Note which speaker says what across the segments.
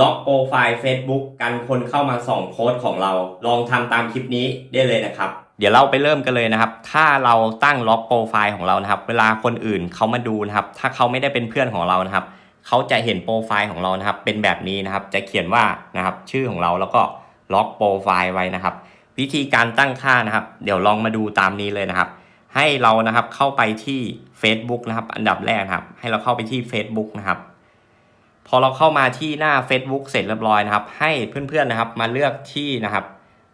Speaker 1: ล็อกโปรไฟล์ Facebook กันคนเข้ามาส่องโพสต์ของเรา ลองทำตามคลิปนี้ได้เลยนะครับ เดี๋ยวเราไปเริ่มกันเลยนะครับ ถ้าเราตั้งล็อกโปรไฟล์ของเรานะครับ เวลาคนอื่นเขามาดูนะครับ ถ้าเขาไม่ได้เป็นเพื่อนของเรานะครับ เขาจะเห็นโปรไฟล์ของเรานะครับ เป็นแบบนี้นะครับ จะเขียนว่านะครับ ชื่อของเราแล้วก็ล็อกโปรไฟล์ไว้นะครับ วิธีการตั้งค่านะครับ เดี๋ยวลองมาดูตามนี้เลยนะครับ ให้เรานะครับเข้าไปที่ Facebook นะครับ อันดับแรกนะครับ ให้เราเข้าไปที่ Facebook นะครับ พอเราเข้ามาที่หน้า Facebook เสร็จเรียบร้อยนะครับ ให้เพื่อนๆนะครับ มาเลือกที่นะครับ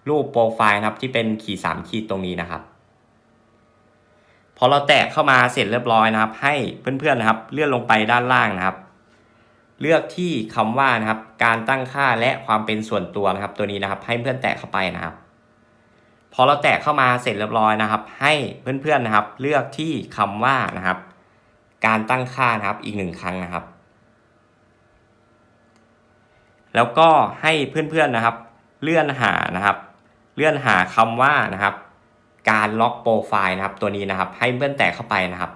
Speaker 1: รูปโปรไฟล์นะครับที่เป็นขีดสามขีดตรงนี้นะครับพอเราแตะเข้ามาเสร็จเรียบร้อยนะครับ ให้เพื่อนๆนะครับ เลื่อนลงไปด้านล่างนะครับ เลือกที่คำว่านะครับ การตั้งค่าและความเป็นส่วนตัวนะครับ ตัวนี้นะครับ ให้เพื่อนแตะเข้าไปนะครับ พอเราแตะเข้ามาเสร็จเรียบร้อยนะครับ ให้เพื่อนๆนะครับ เลือกที่คำว่านะครับ การตั้งค่านะครับอีกหนึ่งครั้งนะครับ แล้วก็ให้เพื่อนๆนะครับ เลื่อนหานะครับ เลื่อนหาคำว่านะครับ การล็อกโปรไฟล์นะครับ ตัวนี้นะครับ ให้เพื่อนแตะเข้าไปนะครับ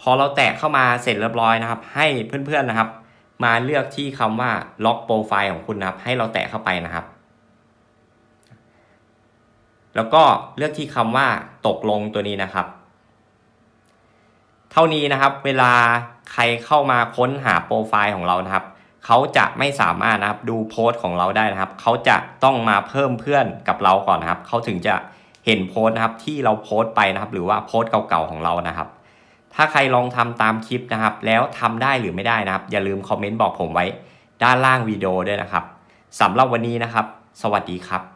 Speaker 1: พอเราแตะเข้ามาเสร็จเรียบร้อยนะครับ ให้เพื่อนๆนะครับ มาเลือกที่คำว่าล็อกโปรไฟล์ของคุณนะครับ ให้เราแตะเข้าไปนะครับแล้วก็เลือกที่คำว่าตกลงตัวนี้นะครับ เท่านี้นะครับ เวลาใครเข้ามาค้นหาโปรไฟล์ของเรานะครับ เขาจะไม่สามารถนะครับดูโพสต์ของเราได้นะครับ เขาจะต้องมาเพิ่มเพื่อนกับเราก่อนนะครับ เขาถึงจะเห็นโพสต์นะครับที่เราโพสต์ไปนะครับ หรือว่าโพสต์เก่าๆของเรานะครับ ถ้าใครลองทำตามคลิปนะครับ แล้วทำได้หรือไม่ได้นะครับ อย่าลืมคอมเมนต์บอกผมไว้ด้านล่างวิดีโอด้วยนะครับสำหรับวันนี้นะครับ สวัสดีครับ